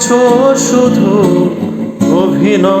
করেছ শুধু অভিনয়।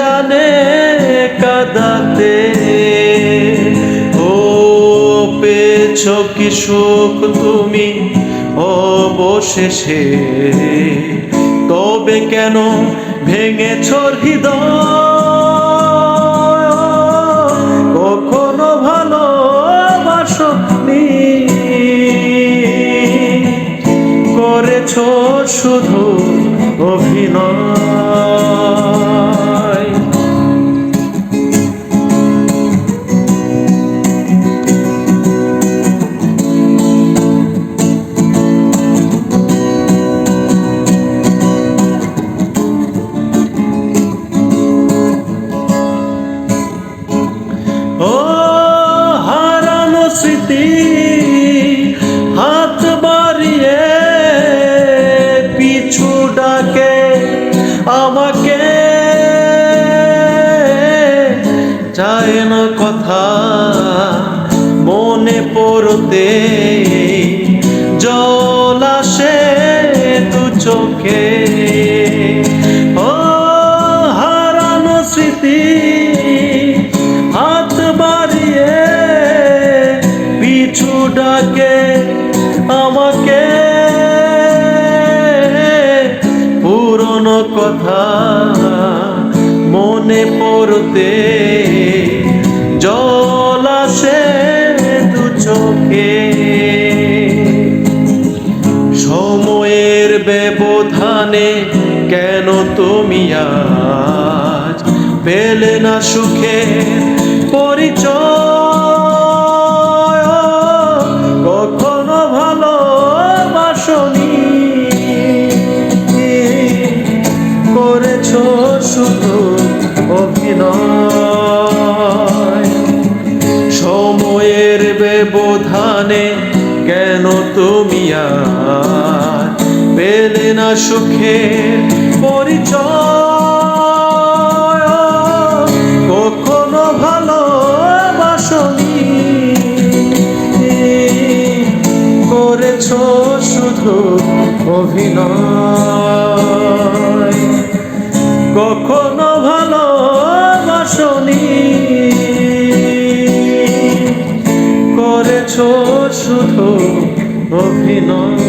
জানে কাদাতে ও পেয়েছ কি সুখ তুমি অবশেষে তবে কেন ভেঙেছ করেছ শুধু অভিনয়। মনে জলাশে জল আসে দু চোখে। ও হারানো স্মৃতি চোখে। সময়ের ব্যবধানে কেন তুমি আজ পেলে না সুখে পরিচয়? ব্যবধানে কেন তুমি আর পেলে না সুখের পরিচয়? কখনো ভালোবাসনি। করে করেছ শুধু অভিনয়। কখনো করেছ শুধু অভিনয়।